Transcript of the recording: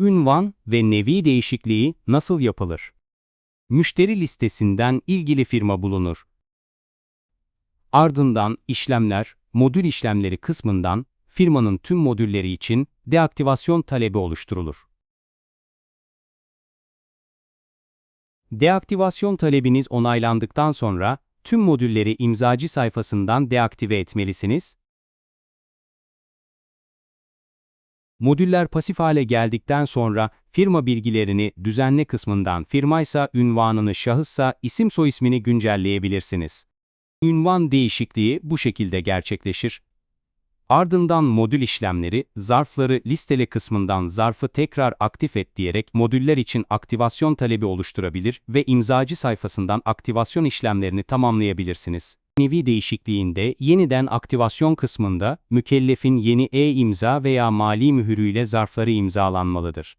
Ünvan ve nevi değişikliği nasıl yapılır? Müşteri listesinden ilgili firma bulunur. Ardından işlemler, modül işlemleri kısmından firmanın tüm modülleri için deaktivasyon talebi oluşturulur. Deaktivasyon talebiniz onaylandıktan sonra tüm modülleri imzacı sayfasından deaktive etmelisiniz. Modüller pasif hale geldikten sonra firma bilgilerini düzenle kısmından firmaysa ünvanını şahıssa isim soyismini güncelleyebilirsiniz. Ünvan değişikliği bu şekilde gerçekleşir. Ardından modül işlemleri, zarfları listele kısmından zarfı tekrar aktif et diyerek modüller için aktivasyon talebi oluşturabilir ve imzacı sayfasından aktivasyon işlemlerini tamamlayabilirsiniz. Nevi değişikliğinde yeniden aktivasyon kısmında mükellefin yeni e-imza veya mali mühürüyle zarfları imzalanmalıdır.